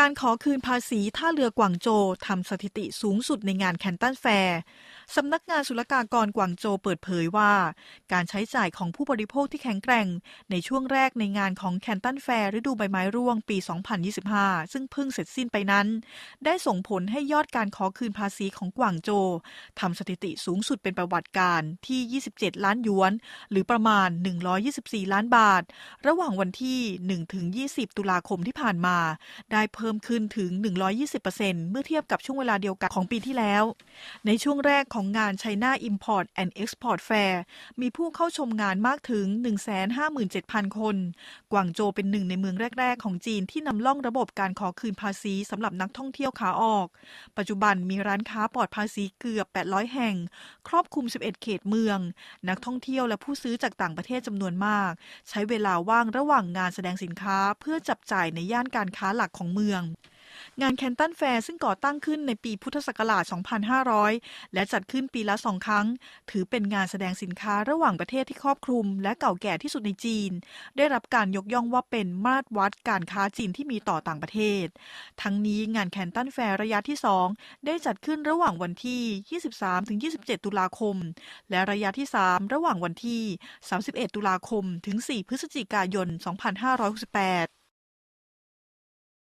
การขอคืนภาษีท่าเรือกวางโจทำสถิติสูงสุดในงานแคนตันแฟร์สำนักงานศุลกากรกวางโจเปิดเผยว่า การใช้จ่ายของผู้บริโภคที่แข็งแกร่ง ในช่วงแรกในงานของแคนตันแฟร์ฤดูใบไม้ร่วงปี 2025 ซึ่งเพิ่งเสร็จสิ้นไปนั้น ได้ส่งผลให้ยอดการขอคืนภาษีของกวางโจทำสถิติสูงสุดเป็นประวัติการที่ 27 ล้านหยวน หรือประมาณ 124 ล้านบาท ระหว่างวันที่ 1-20 ตุลาคมที่ผ่านมา ได้เพิ่มพิ่มขึ้นถึง 120%เมื่อเทียบกับช่วงเวลาเดียวกันของปีที่แล้ว ในช่วงแรกของงาน China Import and Export Fair มีผู้เข้าชมงานมากถึง 157,000 คน กวางโจวเป็นหนึ่งในเมืองแรก ๆ ของจีนที่นำล่องระบบการขอคืนภาษีสำหรับนักท่องเที่ยวขาออก ปัจจุบันมีร้านค้าปลอดภาษีเกือบ 800 แห่ง ครอบคลุม 11 เขตเมือง นักท่องเที่ยวและผู้ซื้อจากต่างประเทศจำนวนมาก ใช้เวลาว่างระหว่างงานแสดงสินค้าเพื่อจับจ่ายในย่านการค้าหลักของเมืองมือง งานแคนตันแฟร์ซึ่งก่อตั้งขึ้นในปีพุทธศักราช 2500 และจัดขึ้นปีละสองครั้ง ถือเป็นงานแสดงสินค้าระหว่างประเทศที่ครอบคลุม และเก่าแก่ที่สุดในจีน ได้รับการยกย่องว่าเป็นมาตรวัดการค้าจีนที่มีต่อต่างประเทศ ทั้งนี้งานแคนตันแฟร์ระยะที่ 2 ได้จัดขึ้นระหว่างวันที่ 23-27 ตุลาคม และระยะที่ 3 ระหว่างวันที่ 31 ตุลาคม ถึง 4 พฤศจิกายน 2568